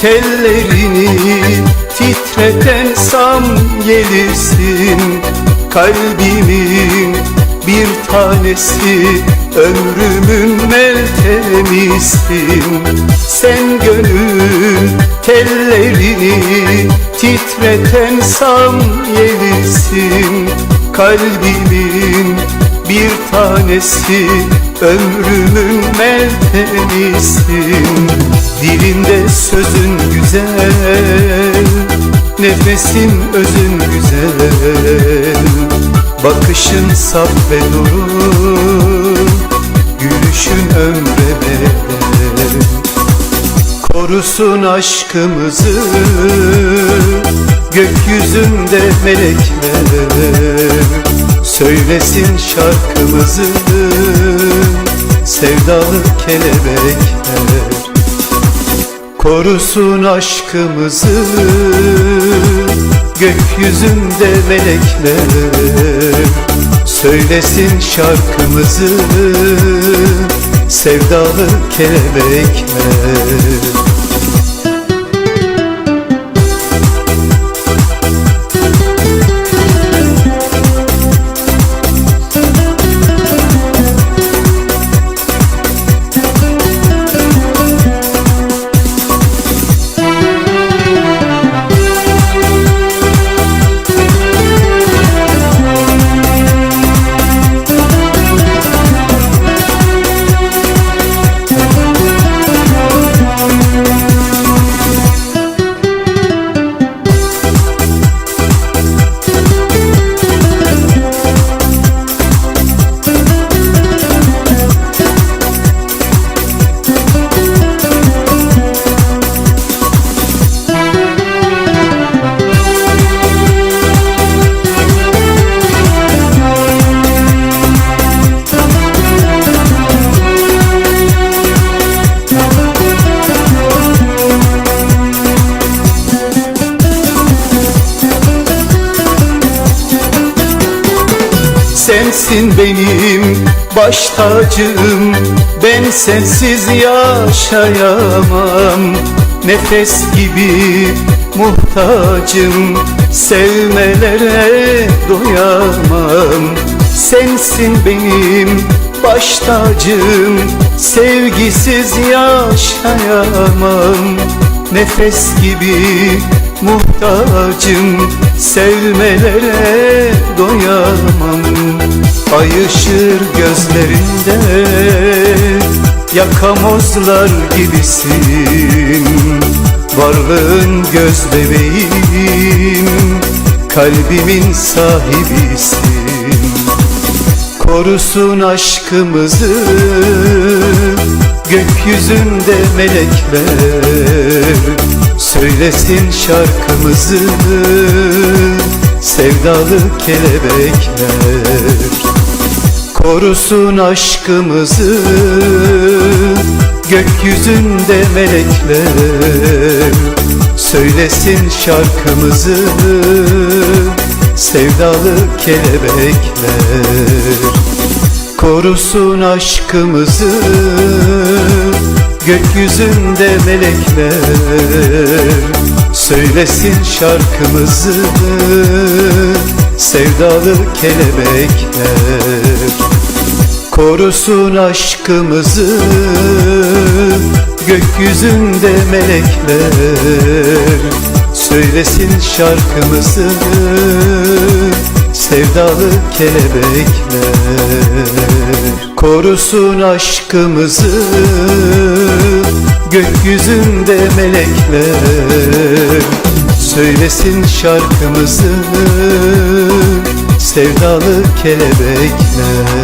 tellerini titreten samyelisin Kalbimin bir tanesi ömrümün meltemisin Sen gönül tellerini titreten samyelisin Kalbimin bir tanesi ömrümün meltemisin Dilinde sözün güzel Nefesin özün güzel. Bakışın saf ve duru Gülüşün ömre bedel. Korusun aşkımızı Gökyüzünde melekler. Söylesin şarkımızı Sevdalı kelebekler Korusun aşkımızı Gökyüzünde melekler Söylesin şarkımızı. Sevdalı kelebekler Sensin benim baş tacım. Ben sensiz yaşayamam. Nefes gibi muhtacım. Sevmelere doyamam. Sensin benim baş tacım. Sevgisiz yaşayamam. Nefes gibi muhtacım Sevmelere doyamam. Ay ışır gözlerinde Yakamozlar gibisin. Varlığın göz bebeğim Kalbimin sahibisin. Korusun aşkımızı Gökyüzünde melekler Söylesin şarkımızı. Sevdalı kelebekler Korusun aşkımızı. Gökyüzünde melekler Söylesin şarkımızı. Sevdalı kelebekler Korusun aşkımızı Gökyüzünde melekler. Söylesin şarkımızı Sevdalı kelebekler. Korusun aşkımızı Gökyüzünde melekler. Söylesin şarkımızı Sevdalı kelebekler. Korusun aşkımızı Gökyüzünde melekler. Söylesin şarkımızı Sevdalı kelebekler